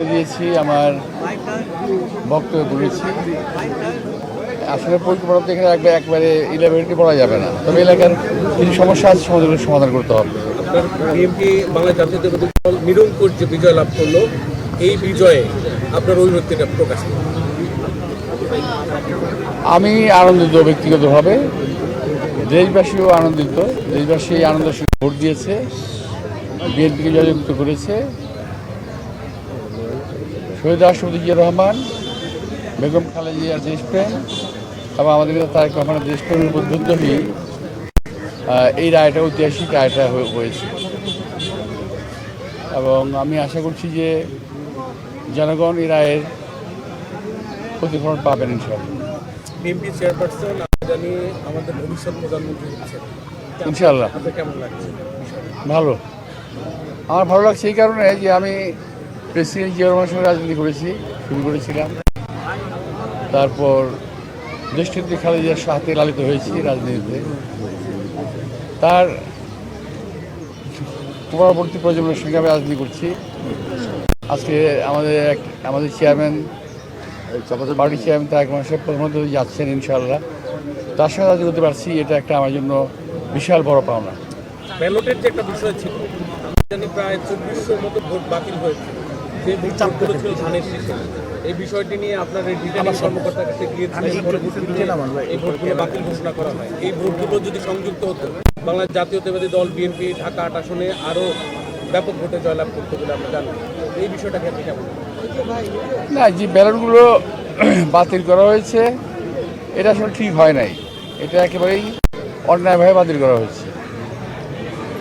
দিয়েছি আমার বক্তব্য বলেছি আসলে পরিকল্পনা তো এখানে একবার একবারে ইলেভেনটি বলা যাবে না। তবে এলাকার কিছু সমস্যা আছে সমাধান সমাধান করতে হবে। বিএনপি বাংলা জাতীয়তাবাদী দল যে বিজয় লাভ করল এই বিজয়ে আপনার অভিব্যক্তিটা প্রকাশ। আমি আনন্দিত ব্যক্তিগতভাবে। দেশবাসীও আনন্দিত। দেশবাসী আনন্দের সঙ্গে ভোট দিয়েছে। বিএনপিকে জয়যুক্ত করেছে। শহীদ রাষ্ট্রপতি জিয়া রহমান বেগম খালেদা জিয়ার দেশপ্রেম এবং আমাদের নেতা তারেক রহমানের দেশপ্রেমের উদ্বুদ্ধ হয়ে এই রায়টা ঐতিহাসিক রায়টা হয়ে- হয়েছে। এবং আমি আশা করছি যে জনগণ এই রায়ের প্রতিফলন পাবেন ইনশাআল্লাহ। বিএনপি চেয়ারপারসন আমরা জানি আমাদের ভবিষ্যৎ প্রধানমন্ত্রী ইনশাআল্লাহ। কেমন লাগছে? ভালো। আমার ভালো লাগছে এই কারণে যে আমি প্রেসিডেন্ট জিয়া রহমানের সঙ্গে রাজনীতি করেছি, শুরু করেছিলাম। তারপর দেশনেত্রী খালেদিয়ার সাথে লালিত হয়েছি রাজনীতিতে। তার পরবর্তী প্রজন্মের সঙ্গে আমি রাজনীতি করছি। আজকে আমাদের এক, আমাদের চেয়ারম্যান পার্টি চেয়ারম্যান তারেক মাসের প্রধানমন্ত্রী যাচ্ছেন ইনশাআল্লাহ। তার সঙ্গে রাজনীতি করতে পারছি, এটা একটা আমার জন্য বিশাল বড় পাওনা। ব্যালটের যে একটা বিষয় ছিল প্রায় চব্বিশশোর মতো ভোট বাতিল হয়েছে। এই বিষয়টি নিয়ে আপনার রিটার্নিং কর্মকর্তার কাছে গিয়েছিলেন বাতিল ঘোষণা করা হয়। এই ভোটগুলো যদি সংযুক্ত হতো বাংলাদেশ জাতীয়তাবাদী দল বিএনপি ঢাকা আট আসনে আরও ব্যাপক ভোটে জয়লাভ করতে বলে আমরা জানি। এই বিষয়টাকে আপনি কেমন না যে ব্যালটগুলো বাতিল করা হয়েছে এটা আসলে ঠিক হয় নাই। এটা একেবারেই অন্যায়ভাবে বাতিল করা হয়েছে।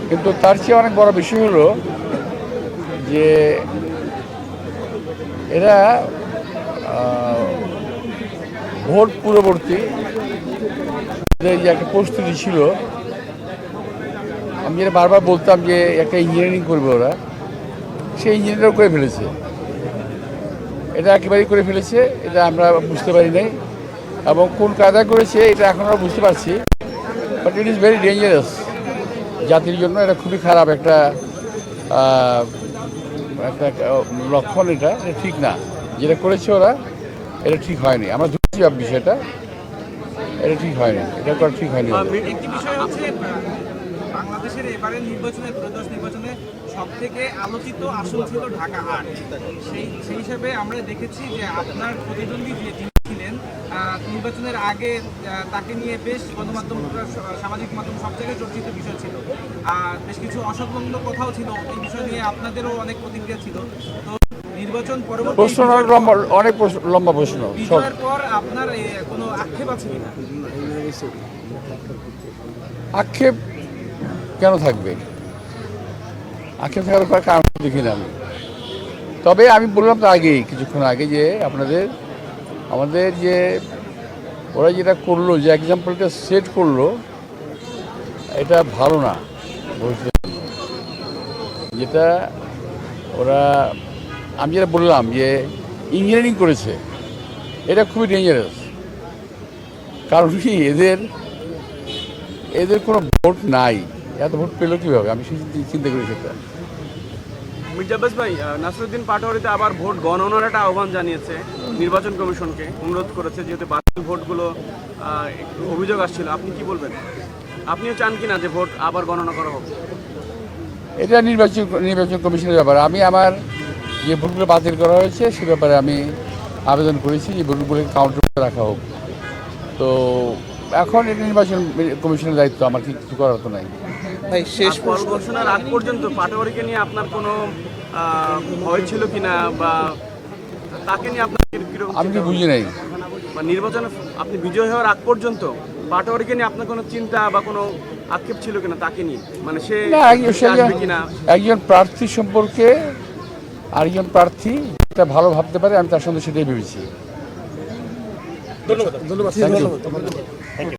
কিন্তু তার চেয়ে অনেক বড় বিষয় হলো যে এরা ভোট পূর্ববর্তী যে একটা প্রস্তুতি ছিল, আমি যেটা বারবার বলতাম যে একটা ইঞ্জিনিয়ারিং করবে ওরা, সেই ইঞ্জিনিয়ারও করে ফেলেছে। এটা একেবারেই করে ফেলেছে, এটা আমরা বুঝতে পারি নাই। এবং কোন কায়দা করেছে, এটা এখন আমরা বুঝতে পারছি। But it is very dangerous জাতির জন্য, এটা খুবই খারাপ একটা একটা লক্ষণ এটা এটা ঠিক না। যেটা করেছে ওরা এটা ঠিক হয়নি। আমরা ধরছি বিষয়টা এটা ঠিক হয়নি। এটা করা ঠিক হয়নি বাংলাদেশের এবারের নির্বাচনে ত্রয়োদশ নির্বাচনে সব থেকে আলোচিত আসন ছিল ঢাকা আট। সেই সেই হিসাবে আমরা দেখেছি যে আপনার প্রতিদ্বন্দ্বী যে নির্বাচনের আগে তাকে নিয়ে বেশ গণমাধ্যম সামাজিক মাধ্যম সব জায়গায় চর্চিত বিষয় ছিল। আর বেশ কিছু অসংলগ্ন কথাও ছিল। এই বিষয় নিয়ে আপনাদেরও অনেক প্রতিক্রিয়া ছিল। তো নির্বাচন পরবর্তী প্রশ্ন অনেক লম্বা অনেক প্রশ্ন- লম্বা প্রশ্ন পর আপনার কোনো আক্ষেপ আছে কিনা? আক্ষেপ কেন থাকবে? আক্ষেপ থাকার কারণ দেখি না আমি। তবে আমি বললাম তো আগেই কিছুক্ষণ আগে যে আপনাদের আমাদের যে, ওরা যেটা করল, যে এক্সাম্পলটা সেট করল, এটা ভালো না যেটা ওরা, আমি যেটা বললাম যে ইঞ্জিনিয়ারিং করেছে, এটা খুবই ডেঞ্জারাস কারণ কি, এদের এদের কোনো ভোট নাই। এত ভোট পেল কীভাবে? আমি সেই চিন্তা- করি সেটা। মির্জাবাস ভাই নাসরুদ্দিন পাটোয়ারিতে আবার ভোট গণনার একটা আহ্বান জানিয়েছে। নির্বাচন কমিশনকে অনুরোধ করেছে যেহেতু বাতিল ভোটগুলো একটু অভিযোগ আসছিল। আপনি কি বলবেন? আপনিও চান কিনা যে ভোট আবার গণনা করা হোক? এটা নির্বাচন নির্বাচন কমিশনের ব্যাপার। আমি আমার যে ভোটগুলো বাতিল করা হয়েছে সে ব্যাপারে আমি আবেদন করেছি যে ভোটগুলো কাউন্টার রাখা হোক। তো এখন এটা নির্বাচন কমিশনের দায়িত্ব। আমার কি কিছু করার তো নাই। ভাই শেষ ঘোষণার আগ পর্যন্ত পাটোয়ারিকে নিয়ে আপনার কোনো ভয় ছিল কিনা বা তাকে নিয়ে আপনার কি- আমি কি বুঝি নাই? নির্বাচনে আপনি বিজয় হওয়ার আগ পর্যন্ত পাটোয়ারিকে নিয়ে আপনার কোনো চিন্তা বা কোনো আক্ষেপ ছিল কিনা তাকে নিয়ে? মানে সে একজন সে আসবে কিনা? একজন প্রার্থী সম্পর্কে আরেকজন প্রার্থী যেটা ভালো ভাবতে পারে আমি তার সঙ্গে সেটাই ভেবেছি। ধন্যবাদ। ধন্যবাদ থ্যাংক ইউ